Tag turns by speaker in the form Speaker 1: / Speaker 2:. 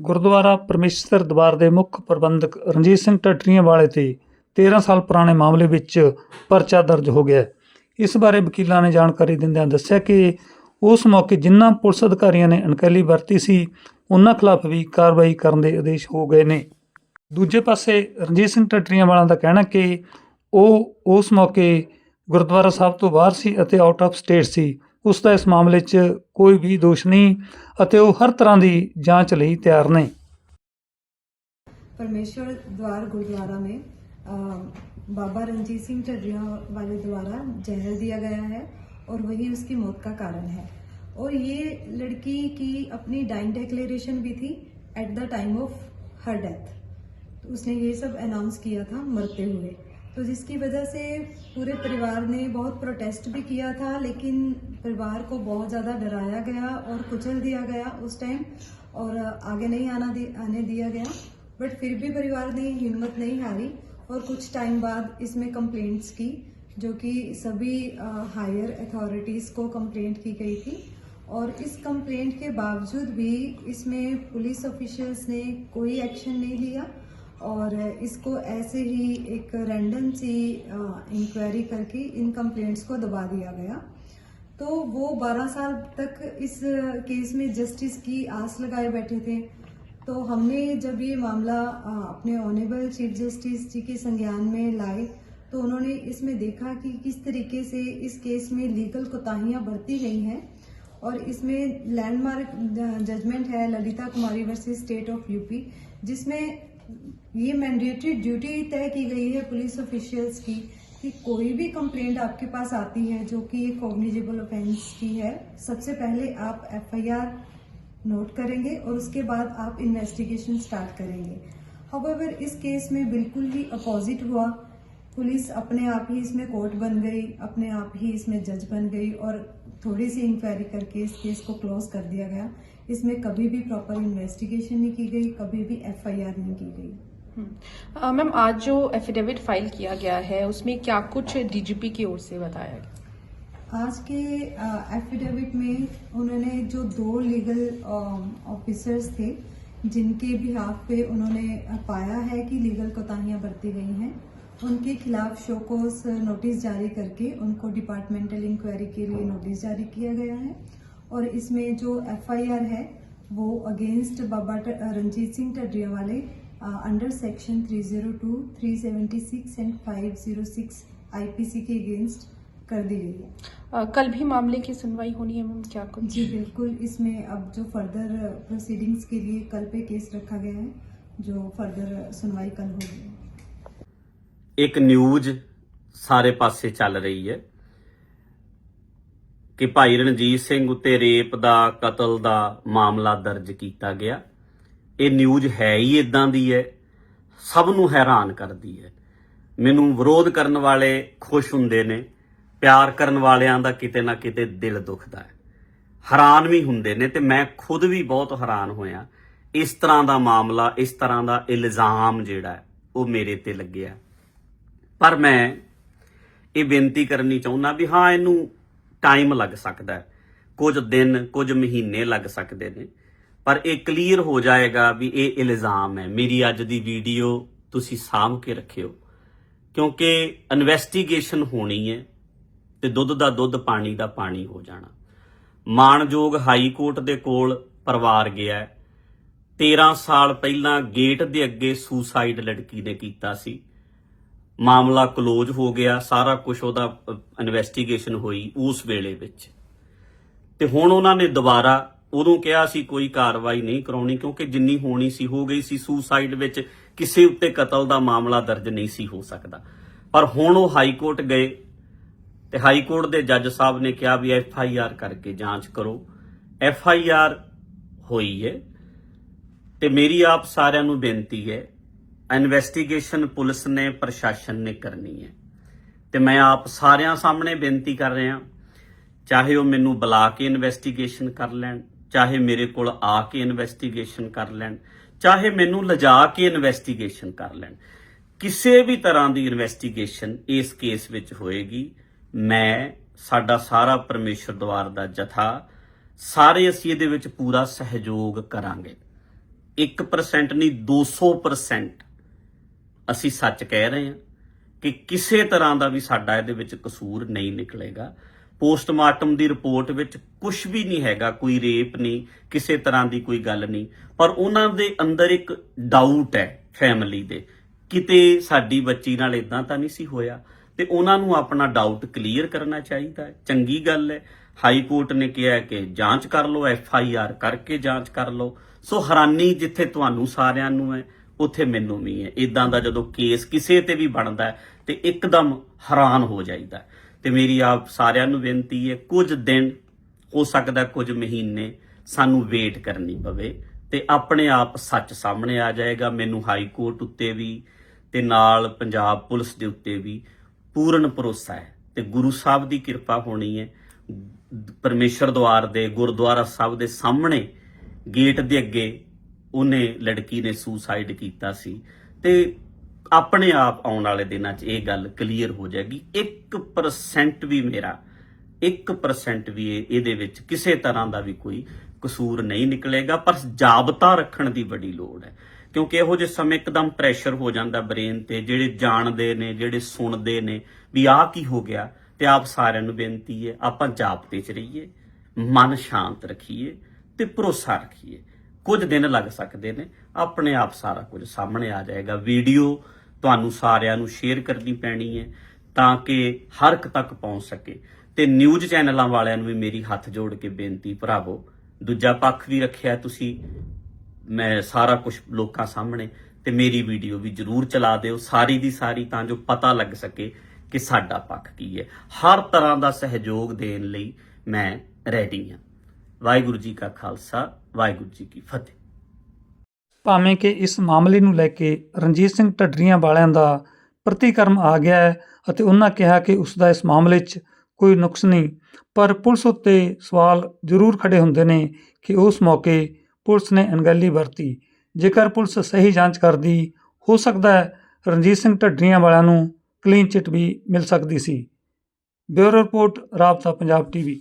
Speaker 1: ਗੁਰਦੁਆਰਾ ਪਰਮੇਸ਼ਰ ਦਰਬਾਰ ਦੇ ਮੁੱਖ ਪ੍ਰਬੰਧਕ ਰਣਜੀਤ ਸਿੰਘ ਟੱਟਰੀਆਂ ਵਾਲੇ ਤੇ 13 ਸਾਲ ਪੁਰਾਣੇ ਮਾਮਲੇ ਵਿੱਚ ਪਰਚਾ ਦਰਜ ਹੋ ਗਿਆ ਇਸ ਬਾਰੇ ਵਕੀਲਾਂ ਨੇ ਜਾਣਕਾਰੀ ਦਿੰਦਿਆਂ ਦੱਸਿਆ ਕਿ ਉਸ ਮੌਕੇ ਜਿਨ੍ਹਾਂ ਪੁਲਿਸ ਅਧਿਕਾਰੀਆਂ ਨੇ ਅਣਕਹਿਲੀ ਵਰਤੀ ਸੀ, ਉਹਨਾਂ ਖਿਲਾਫ ਵੀ ਕਾਰਵਾਈ ਕਰਨ ਦੇ ਆਦੇਸ਼ ਹੋ ਗਏ ਨੇ। ਦੂਜੇ ਪਾਸੇ ਰਣਜੀਤ ਸਿੰਘ ਟੱਟਰੀਆਂ ਵਾਲਿਆਂ ਦਾ ਕਹਿਣਾ ਕਿ ਉਹ ਉਸ ਮੌਕੇ ਗੁਰਦੁਆਰਾ ਸਾਹਿਬ ਤੋਂ ਬਾਹਰ ਸੀ ਅਤੇ ਆਊਟ ਆਫ ਸਟੇਟ ਸੀ। ਉਸ ਦਾ ਇਸ ਮਾਮਲੇ 'ਚ ਕੋਈ ਵੀ ਦੋਸ਼ ਨਹੀਂ ਅਤੇ ਉਹ ਹਰ ਤਰ੍ਹਾਂ ਦੀ ਜਾਂਚ ਲਈ ਤਿਆਰ ਨੇ
Speaker 2: परमेश्वर द्वार गुरुद्वारा में अ, बाबा रंजीत सिंह टड्रिया वाले द्वारा जहर दिया गया है और वही उसकी मौत का कारण है और ये लड़की की अपनी डाइन डिक्लेरेशन भी थी at the time of her death तो उसने ये सब अनाउंस किया था मरते हुए तो जिसकी वजह से पूरे परिवार ने बहुत प्रोटेस्ट भी किया था लेकिन परिवार को बहुत ज़्यादा डराया गया और कुचल दिया गया उस टाइम और आगे नहीं आना दि, आने दिया गया। बट फिर भी परिवार ने हिम्मत नहीं हारी और कुछ टाइम बाद इसमें कंप्लेंट्स की जो कि सभी हायर अथॉरिटीज़ को कंप्लेंट की गई थी। और इस कंप्लेंट के बावजूद भी इसमें पुलिस ऑफिशियल्स ने कोई एक्शन नहीं लिया। और इसको ऐसे ही एक रैंडम सी इंक्वायरी करके इन कंप्लेंट्स को दबा दिया गया। तो वो 12 साल तक इस केस में जस्टिस की आस लगाए बैठे थे। तो हमने जब ये मामला अपने ऑनेबल चीफ जस्टिस जी के संज्ञान में लाए तो उन्होंने इसमें देखा कि किस तरीके से इस केस में लीगल कोताहियाँ बरती गई हैं और इसमें लैंडमार्क जजमेंट है Lalita Kumari versus state of UP जिसमें ये मैंडेटरी ड्यूटी तय की गई है पुलिस ऑफिशियल्स की कि कोई भी कंप्लेंट आपके पास आती है जो कि एक कॉग्निजेबल ऑफेंस की है, सबसे पहले आप एफआईआर नोट करेंगे और उसके बाद आप इन्वेस्टिगेशन स्टार्ट करेंगे। हाउएवर इस केस में बिल्कुल ही अपोजिट हुआ। पुलिस अपने आप ही इसमें कोर्ट बन गई, अपने आप ही इसमें जज बन गई और थोड़ी सी इंक्वायरी करके इस केस को क्लोज कर दिया गया। इसमें कभी भी प्रॉपर इन्वेस्टिगेशन नहीं की गई कभी भी एफआईआर नहीं की गई।
Speaker 3: मैम आज जो एफिडेविट फ़ाइल किया गया है उसमें क्या कुछ डीजीपी की ओर से बताया गया?
Speaker 2: आज के एफिडेविट में उन्होंने जो दो लीगल ऑफिसर्स थे जिनके बिहाफ पे उन्होंने पाया है कि लीगल कोताहियाँ बरती गई हैं उनके खिलाफ शोकोस नोटिस जारी करके उनको डिपार्टमेंटल इंक्वायरी के लिए नोटिस जारी किया गया है। और इसमें जो एफआईआर है वो अगेंस्ट बाबा रंजीत सिंह टडरिया वाले अंडर सेक्शन 302, 376 एंड 506 आईपीसी के अगेंस्ट कर दी गई है।
Speaker 3: आ, कल भी मामले की सुनवाई होनी है मैम क्या कुछ?
Speaker 2: जी बिल्कुल। इसमें अब जो फर्दर प्रोसीडिंग्स के लिए कल पे केस रखा गया है जो फर्दर सुनवाई कल होगी।
Speaker 4: एक न्यूज़ सारे पास से चल रही है। ਕਿ ਭਾਈ ਰਣਜੀਤ ਸਿੰਘ ਉੱਤੇ ਰੇਪ ਦਾ, ਕਤਲ ਦਾ ਮਾਮਲਾ ਦਰਜ ਕੀਤਾ ਗਿਆ। ਇਹ ਨਿਊਜ਼ ਹੈ ਹੀ ਇਦਾਂ ਦੀ ਹੈ, ਸਭ ਨੂੰ ਹੈਰਾਨ ਕਰਦੀ ਹੈ। ਮੈਨੂੰ ਵਿਰੋਧ ਕਰਨ ਵਾਲੇ ਖੁਸ਼ ਹੁੰਦੇ ਨੇ, ਪਿਆਰ ਕਰਨ ਵਾਲਿਆਂ ਦਾ ਕਿਤੇ ਨਾ ਕਿਤੇ ਦਿਲ ਦੁਖਦਾ ਹੈ। ਹੈਰਾਨ ਵੀ ਹੁੰਦੇ ਨੇ ਤੇ ਮੈਂ ਖੁਦ ਵੀ ਬਹੁਤ ਹੈਰਾਨ ਹੋਇਆ। ਇਸ ਤਰ੍ਹਾਂ ਦਾ ਮਾਮਲਾ, ਇਸ ਤਰ੍ਹਾਂ ਦਾ ਇਲਜ਼ਾਮ ਜਿਹੜਾ ਉਹ ਮੇਰੇ ਤੇ ਲੱਗਿਆ। ਪਰ ਮੈਂ ਇਹ ਬੇਨਤੀ ਕਰਨੀ ਚਾਹੁੰਦਾ ਵੀ ਹਾਂ, ਇਹਨੂੰ ਟਾਈਮ ਲੱਗ ਸਕਦਾ ਹੈ। ਕੁਝ ਦਿਨ, ਕੁਝ ਮਹੀਨੇ ਲੱਗ ਸਕਦੇ ਨੇ। ਪਰ ਇਹ ਕਲੀਅਰ ਹੋ ਜਾਏਗਾ ਵੀ ਇਹ ਇਲਜ਼ਾਮ ਹੈ। ਮੇਰੀ ਅੱਜ ਦੀ ਵੀਡੀਓ ਤੁਸੀਂ ਸਾਂਭ ਕੇ ਰੱਖਿਓ। ਕਿਉਂਕਿ ਇਨਵੈਸਟੀਗੇਸ਼ਨ ਹੋਣੀ ਹੈ ਤੇ ਦੁੱਧ ਦਾ ਦੁੱਧ, ਪਾਣੀ ਦਾ ਪਾਣੀ ਹੋ ਜਾਣਾ। ਮਾਣਯੋਗ ਹਾਈ ਕੋਰਟ ਦੇ ਕੋਲ ਪਰਿਵਾਰ ਗਿਆ ਹੈ। 13 ਸਾਲ ਪਹਿਲਾਂ ਗੇਟ ਦੇ ਅੱਗੇ ਸੁਸਾਈਡ ਲੜਕੀ ਨੇ ਕੀਤਾ ਸੀ। ਮਾਮਲਾ ਕਲੋਜ਼ ਹੋ ਗਿਆ, ਸਾਰਾ ਕੁਝ ਉਹਦਾ ਇਨਵੈਸਟੀਗੇਸ਼ਨ ਹੋਈ ਉਸ ਵੇਲੇ ਵਿੱਚ। ਤੇ ਹੁਣ ਉਹਨਾਂ ਨੇ ਦੁਬਾਰਾ ਉਦੋਂ ਕਿਹਾ ਸੀ ਕੋਈ ਕਾਰਵਾਈ ਨਹੀਂ ਕਰਾਉਣੀ, ਕਿਉਂਕਿ ਜਿੰਨੀ ਹੋਣੀ ਸੀ, ਹੋ ਗਈ ਸੀ। ਸੁਸਾਈਡ ਵਿੱਚ ਕਿਸੇ ਉੱਤੇ ਕਤਲ ਦਾ ਮਾਮਲਾ ਦਰਜ ਨਹੀਂ ਸੀ, ਹੋ ਸਕਦਾ। ਪਰ ਹੁਣ ਉਹ ਹਾਈ ਕੋਰਟ ਗਏ ਤੇ ਹਾਈ ਕੋਰਟ ਦੇ ਜੱਜ ਸਾਹਿਬ ਨੇ ਕਿਹਾ ਵੀ ਐਫ ਆਈ ਆਰ ਕਰਕੇ ਜਾਂਚ ਕਰੋ। ਐਫ ਆਈ ਆਰ ਹੋਈ ਹੈ ਤੇ ਮੇਰੀ ਆਪ ਸਾਰਿਆਂ ਨੂੰ ਬੇਨਤੀ ਹੈ ਇਨਵੈਸਟੀਗੇਸ਼ਨ ਪੁਲਿਸ ਨੇ, ਪ੍ਰਸ਼ਾਸਨ ਨੇ ਕਰਨੀ ਹੈ। ਤੇ ਮੈਂ ਆਪ ਸਾਰਿਆਂ ਸਾਹਮਣੇ ਬੇਨਤੀ ਕਰ ਰਿਹਾ, ਚਾਹੇ ਉਹ ਮੈਨੂੰ ਬੁਲਾ ਕੇ ਇਨਵੈਸਟੀਗੇਸ਼ਨ ਕਰ ਲੈਣ, ਚਾਹੇ ਮੇਰੇ ਕੋਲ ਆ ਕੇ ਇਨਵੈਸਟੀਗੇਸ਼ਨ ਕਰ ਲੈਣ, ਚਾਹੇ ਮੈਨੂੰ ਲਿਜਾ ਕੇ ਇਨਵੈਸਟੀਗੇਸ਼ਨ ਕਰ ਲੈਣ। ਕਿਸੇ ਵੀ ਤਰ੍ਹਾਂ ਦੀ ਇਨਵੈਸਟੀਗੇਸ਼ਨ ਇਸ ਕੇਸ ਵਿੱਚ ਹੋਏਗੀ। ਮੈਂ, ਸਾਡਾ ਸਾਰਾ ਪਰਮੇਸ਼ਰ ਦਵਾਰ ਦਾ ਜਥਾ, ਸਾਰੇ ਅਸੀਂ ਇਹਦੇ ਵਿੱਚ ਪੂਰਾ ਸਹਿਯੋਗ ਕਰਾਂਗੇ। 1% ਨਹੀਂ 200% ਅਸੀਂ ਸੱਚ ਕਹਿ ਰਹੇ ਹਾਂ ਕਿ ਕਿਸੇ ਤਰ੍ਹਾਂ ਦਾ ਵੀ ਸਾਡਾ ਇਹਦੇ ਵਿੱਚ ਕਸੂਰ ਨਹੀਂ ਨਿਕਲੇਗਾ। ਪੋਸਟਮਾਰਟਮ ਦੀ ਰਿਪੋਰਟ ਵਿੱਚ ਕੁਝ ਵੀ ਨਹੀਂ ਹੈਗਾ, ਕੋਈ ਰੇਪ ਨਹੀਂ, ਕਿਸੇ ਤਰ੍ਹਾਂ ਦੀ ਕੋਈ ਗੱਲ ਨਹੀਂ। ਪਰ ਉਹਨਾਂ ਦੇ ਅੰਦਰ ਇੱਕ ਡਾਊਟ ਹੈ ਫੈਮਿਲੀ ਦੇ। ਕਿਤੇ ਸਾਡੀ ਬੱਚੀ ਨਾਲ ਇਦਾਂ ਤਾਂ ਨਹੀਂ ਸੀ ਹੋਇਆ ਤੇ ਉਹਨਾਂ ਨੂੰ ਆਪਣਾ ਡਾਊਟ ਕਲੀਅਰ ਕਰਨਾ ਚਾਹੀਦਾ ਹੈ। ਚੰਗੀ ਗੱਲ ਹੈ। ਹਾਈ ਕੋਰਟ ਨੇ ਕਿਹਾ ਕਿ ਜਾਂਚ ਕਰ ਲਓ ਐਫ ਆਈ ਆਰ ਕਰਕੇ ਜਾਂਚ ਕਰ ਲਓ। ਸੋ ਹੈਰਾਨੀ ਜਿੱਥੇ ਤੁਹਾਨੂੰ ਸਾਰਿਆਂ ਨੂੰ ਹੈ ਉੱਥੇ ਮੈਨੂੰ ਵੀ ਹੈ। ਇਦਾਂ ਦਾ ਜਦੋਂ ਕੇਸ ਕਿਸੇ ਤੇ ਵੀ ਬਣਦਾ ਹੈ, ਤੇ ਇੱਕਦਮ ਹੈਰਾਨ ਹੋ ਜਾਈਦਾ ਹੈ। ਤੇ ਮੇਰੀ ਆਪ ਸਾਰਿਆਂ ਨੂੰ ਬੇਨਤੀ ਹੈ ਕੁਝ ਦਿਨ ਹੋ ਸਕਦਾ ਕੁਝ ਮਹੀਨੇ ਸਾਨੂੰ ਵੇਟ ਕਰਨੀ ਪਵੇ ਤੇ ਆਪਣੇ ਆਪ ਸੱਚ ਸਾਹਮਣੇ ਆ ਜਾਏਗਾ। ਮੈਨੂੰ ਹਾਈ ਕੋਰਟ ਉੱਤੇ ਵੀ ਤੇ ਨਾਲ ਪੰਜਾਬ ਪੁਲਿਸ ਦੇ ਉੱਤੇ ਵੀ ਪੂਰਨ ਭਰੋਸਾ ਹੈ ਤੇ ਗੁਰੂ ਸਾਹਿਬ ਦੀ ਕਿਰਪਾ ਹੋਣੀ ਹੈ। ਪਰਮੇਸ਼ਰ ਦਵਾਰ ਦੇ ਗੁਰਦੁਆਰਾ ਸਾਹਿਬ ਦੇ ਸਾਹਮਣੇ ਗੇਟ ਦੇ ਅੱਗੇ ਉਹਨੇ ਲੜਕੀ ਨੇ ਸੁਸਾਈਡ ਕੀਤਾ ਸੀ ਤੇ ਆਪਣੇ ਆਪ ਆਉਣ ਵਾਲੇ ਦਿਨਾਂ 'ਚ ਇਹ ਗੱਲ ਕਲੀਅਰ ਹੋ ਜਾਏਗੀ। 1% ਵੀ ਮੇਰਾ 1% ਵੀ ਇਹਦੇ ਵਿੱਚ ਕਿਸੇ ਤਰ੍ਹਾਂ ਦਾ ਵੀ ਕੋਈ ਕਸੂਰ ਨਹੀਂ ਨਿਕਲੇਗਾ, ਪਰ ਜਾਬਤਾ ਰੱਖਣ ਦੀ ਬੜੀ ਲੋੜ ਹੈ। ਕਿਉਂਕਿ ਇਹੋ ਜਿਹੇ ਸਮੇਂ ਇੱਕਦਮ ਪ੍ਰੈਸ਼ਰ ਹੋ ਜਾਂਦਾ ਬ੍ਰੇਨ ਤੇ, ਜਿਹੜੇ ਜਾਣਦੇ ਨੇ, ਜਿਹੜੇ ਸੁਣਦੇ ਨੇ ਵੀ ਆਹ ਕੀ ਹੋ ਗਿਆ ਤੇ ਆਪ ਸਾਰਿਆਂ ਨੂੰ ਬੇਨਤੀ ਹੈ, ਆਪਾਂ ਜਾਬਤੇ 'ਚ ਰਹੀਏ, ਮਨ ਸ਼ਾਂਤ ਰੱਖੀਏ ਤੇ ਭਰੋਸਾ ਰੱਖੀਏ। ਕੁਝ ਦਿਨ ਲੱਗ ਸਕਦੇ ਨੇ। ਆਪਣੇ ਆਪ ਸਾਰਾ ਕੁਝ ਸਾਹਮਣੇ ਆ ਜਾਏਗਾ। ਵੀਡੀਓ ਤੁਹਾਨੂੰ ਸਾਰਿਆਂ ਨੂੰ ਸ਼ੇਅਰ ਕਰਨੀ ਪੈਣੀ ਹੈ ਤਾਂ ਕਿ ਹਰ ਇੱਕ ਤੱਕ ਪਹੁੰਚ ਸਕੇ। ਤੇ ਨਿਊਜ਼ ਚੈਨਲਾਂ ਵਾਲਿਆਂ ਨੂੰ ਵੀ ਮੇਰੀ ਹੱਥ ਜੋੜ ਕੇ ਬੇਨਤੀ, ਭਰਾਵੋ, ਦੂਜਾ ਪੱਖ ਵੀ ਰੱਖਿਆ ਤੁਸੀਂ, ਮੈਂ ਸਾਰਾ ਕੁਝ ਲੋਕਾਂ ਸਾਹਮਣੇ, ਤੇ ਮੇਰੀ ਵੀਡੀਓ ਵੀ ਜਰੂਰ ਚਲਾ ਦਿਓ ਸਾਰੀ ਦੀ ਸਾਰੀ ਤਾਂ ਜੋ ਪਤਾ ਲੱਗ ਸਕੇ ਕਿ ਸਾਡਾ ਪੱਖ ਕੀ ਹੈ। ਹਰ ਤਰ੍ਹਾਂ ਦਾ ਸਹਿਯੋਗ ਦੇਣ ਲਈ ਮੈਂ ਰੈਡੀ ਹਾਂ। ਵਾਹਿਗੁਰੂ ਜੀ ਕਾ ਖਾਲਸਾ ਵਾਹਿਗੁਰੂ ਜੀ ਕੀ ਫਤਿਹ।
Speaker 1: ਭਾਵੇਂ ਕਿ ਇਸ ਮਾਮਲੇ ਨੂੰ ਲੈ ਕੇ ਰਣਜੀਤ ਸਿੰਘ ਢੱਡਰੀਆਂ ਵਾਲਿਆਂ ਦਾ ਪ੍ਰਤੀਕਰਮ ਆ ਗਿਆ ਹੈ ਅਤੇ ਉਹਨਾਂ ਕਿਹਾ ਕਿ ਉਸ ਦਾ ਇਸ ਮਾਮਲੇ 'ਚ ਕੋਈ ਨੁਕਸ ਨਹੀਂ, ਪਰ ਪੁਲਿਸ ਉੱਤੇ ਸਵਾਲ ਜ਼ਰੂਰ ਖੜੇ ਹੁੰਦੇ ਨੇ ਕਿ ਉਸ ਮੌਕੇ ਪੁਲਿਸ ਨੇ ਅਣਗਹਿਲੀ ਵਰਤੀ। ਜੇਕਰ ਪੁਲਿਸ ਸਹੀ ਜਾਂਚ ਕਰਦੀ, ਹੋ ਸਕਦਾ ਹੈ ਰਣਜੀਤ ਸਿੰਘ ਢੱਡਰੀਆਂ ਵਾਲਿਆਂ ਨੂੰ ਕਲੀਨ ਚਿੱਟ ਵੀ ਮਿਲ ਸਕਦੀ ਸੀ। ਬਿਊਰੋ ਰਿਪੋਰਟ, ਰਾਬਤਾ, ਪੰਜਾਬ ਟੀਵੀ।